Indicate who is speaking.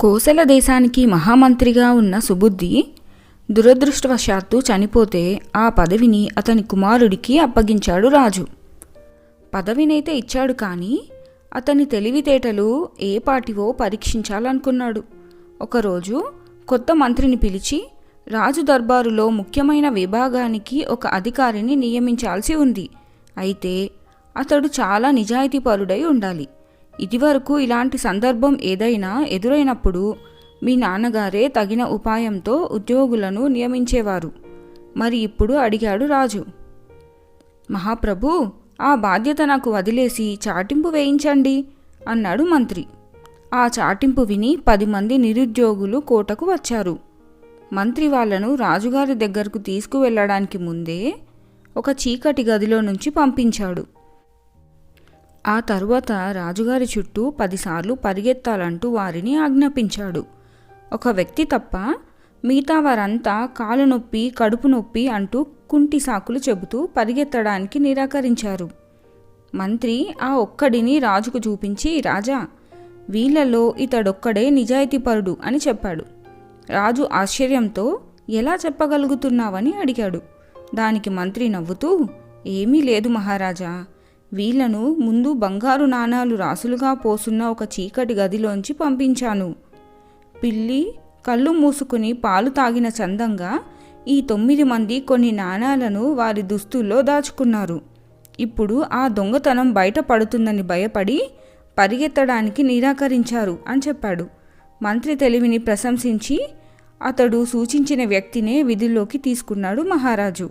Speaker 1: కోసల దేశానికి మహామంత్రిగా ఉన్న సుబుద్ధి దురదృష్టవశాత్తు చనిపోతే ఆ పదవిని అతని కుమారుడికి అప్పగించాడు రాజు. పదవినైతే ఇచ్చాడు కానీ అతని తెలివితేటలు ఏ పాటివో పరీక్షించాలనుకున్నాడు. ఒకరోజు కొత్త మంత్రిని పిలిచి రాజు దర్బారులో ముఖ్యమైన విభాగానికి ఒక అధికారిని నియమించాల్సి ఉంది. అయితే అతడు చాలా నిజాయితీపరుడై ఉండాలి. ఇదివరకు ఇలాంటి సందర్భం ఏదైనా ఎదురైనప్పుడు మీ నాన్నగారే తగిన ఉపాయంతో ఉద్యోగులను నియమించేవారు. మరి ఇప్పుడు అడిగాడు రాజు. మహాప్రభు ఆ బాధ్యత నాకు వదిలేసి చాటింపు వేయించండి అన్నాడు మంత్రి. ఆ చాటింపు విని పది మంది నిరుద్యోగులు కోటకు వచ్చారు. మంత్రి వాళ్ళను రాజుగారి దగ్గరకు తీసుకువెళ్ళడానికి ముందే ఒక చీకటి గదిలో నుంచి పంపించాడు. ఆ తరువాత రాజుగారి చుట్టూ పదిసార్లు పరిగెత్తాలంటూ వారిని ఆజ్ఞాపించాడు. ఒక వ్యక్తి తప్ప మిగతా వారంతా కాలు నొప్పి కడుపు నొప్పి అంటూ కుంటి సాకులు చెబుతూ పరిగెత్తడానికి నిరాకరించారు. మంత్రి ఆ ఒక్కడిని రాజుకు చూపించి రాజా వీళ్ళలో ఇతడొక్కడే నిజాయితీపరుడు అని చెప్పాడు. రాజు ఆశ్చర్యంతో ఎలా చెప్పగలుగుతున్నావని అడిగాడు. దానికి మంత్రి నవ్వుతూ ఏమీ లేదు మహారాజా వీళ్ళను ముందు బంగారు నాణాలు రాసులుగా పోసున్న ఒక చీకటి గదిలోంచి పంపించాను. పిల్లి కళ్ళు మూసుకుని పాలు తాగిన చందంగా ఈ తొమ్మిది మంది కొన్ని నాణాలను వారి దుస్తుల్లో దాచుకున్నారు. ఇప్పుడు ఆ దొంగతనం బయటపడుతుందని భయపడి పరిగెత్తడానికి నిరాకరించారు అని చెప్పాడు. మంత్రి తెలివిని ప్రశంసించి అతడు సూచించిన వ్యక్తినే విధుల్లోకి తీసుకున్నాడు మహారాజు.